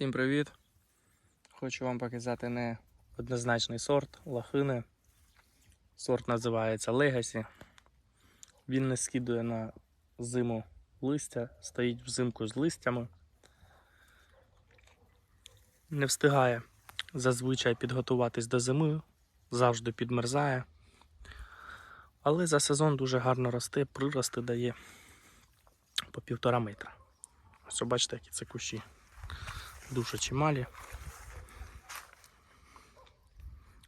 Всім привіт! Хочу вам показати неоднозначний сорт лохини. Сорт називається Legacy. Він не скидує на зиму листя, стоїть взимку з листями. Не встигає зазвичай підготуватись до зими, завжди підмерзає. Але за сезон дуже гарно росте, прирости дає по півтора метра. Ось бачите, які це кущі дуже чималі.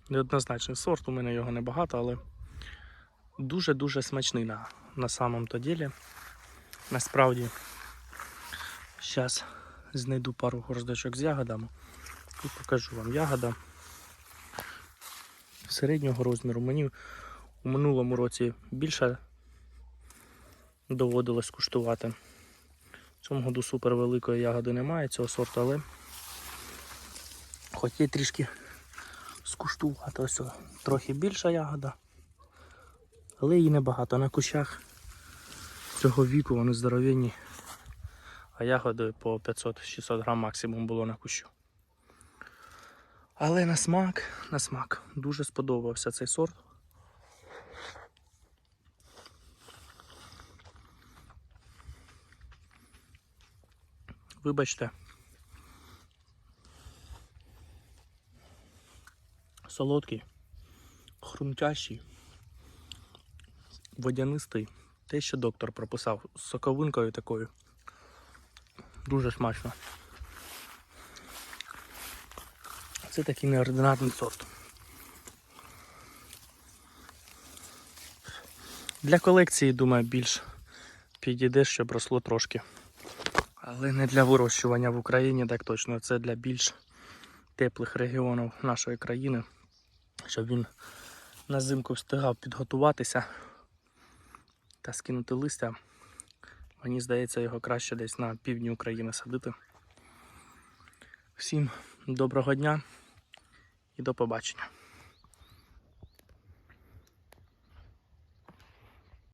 Неоднозначний сорт, у мене його небагато, але дуже-дуже смачний на, на самому то ділі. Насправді, зараз знайду пару горздочок з ягодами і покажу вам ягода середнього розміру. Мені у минулому році більше доводилось куштувати. Цьому году супер великої ягоди немає цього сорту, але хоч є трішки скуштувати. Ось трохи більша ягода, але її небагато. На кущах цього віку вони здоровенні, а ягоди по 500-600 грам максимум було на кущу. Але на смак, на смак, дуже сподобався цей сорт. Вибачте. Солодкий, хрумтящий, водянистий. Те, що доктор прописав з соковинкою такою. Дуже смачно. Це такий неординарний сорт. Для колекції, думаю, більш підійде, щоб росло трошки. Але не для вирощування в Україні, так точно. Це для більш теплих регіонів нашої країни, щоб він на зимку встигав підготуватися та скинути листя. Мені здається, його краще десь на півдні України садити. Всім доброго дня і до побачення.